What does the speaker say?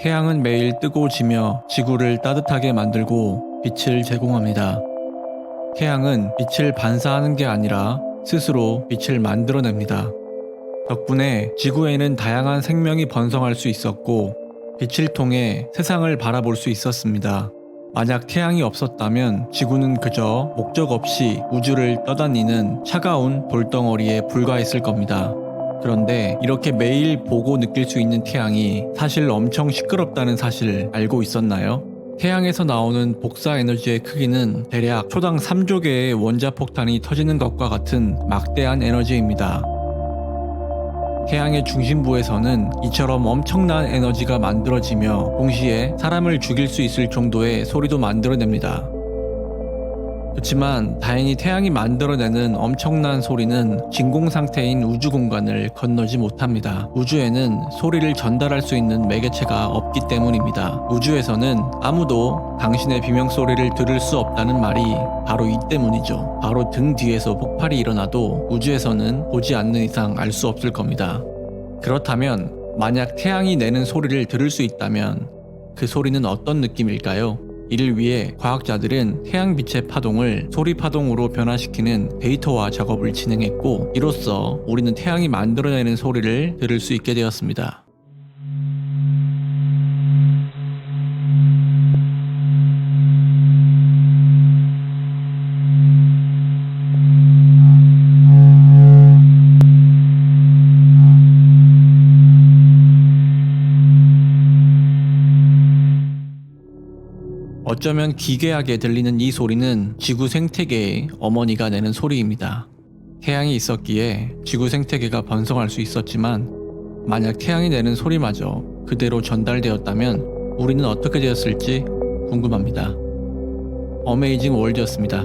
태양은 매일 뜨고 지며 지구를 따뜻하게 만들고 빛을 제공합니다. 태양은 빛을 반사하는 게 아니라 스스로 빛을 만들어냅니다. 덕분에 지구에는 다양한 생명이 번성할 수 있었고 빛을 통해 세상을 바라볼 수 있었습니다. 만약 태양이 없었다면 지구는 그저 목적 없이 우주를 떠다니는 차가운 돌덩어리에 불과했을 겁니다. 그런데 이렇게 매일 보고 느낄 수 있는 태양이 사실 엄청 시끄럽다는 사실 알고 있었나요? 태양에서 나오는 복사 에너지의 크기는 대략 초당 3조 개의 원자 폭탄이 터지는 것과 같은 막대한 에너지입니다. 태양의 중심부에서는 이처럼 엄청난 에너지가 만들어지며 동시에 사람을 죽일 수 있을 정도의 소리도 만들어냅니다. 그렇지만 다행히 태양이 만들어내는 엄청난 소리는 진공 상태인 우주 공간을 건너지 못합니다. 우주에는 소리를 전달할 수 있는 매개체가 없기 때문입니다. 우주에서는 아무도 당신의 비명 소리를 들을 수 없다는 말이 바로 이 때문이죠. 바로 등 뒤에서 폭발이 일어나도 우주에서는 보지 않는 이상 알 수 없을 겁니다. 그렇다면 만약 태양이 내는 소리를 들을 수 있다면 그 소리는 어떤 느낌일까요? 이를 위해 과학자들은 태양빛의 파동을 소리 파동으로 변화시키는 데이터화 작업을 진행했고 이로써 우리는 태양이 만들어내는 소리를 들을 수 있게 되었습니다. 어쩌면 기괴하게 들리는 이 소리는 지구 생태계의 어머니가 내는 소리입니다. 태양이 있었기에 지구 생태계가 번성할 수 있었지만 만약 태양이 내는 소리마저 그대로 전달되었다면 우리는 어떻게 되었을지 궁금합니다. 어메이징 월드였습니다.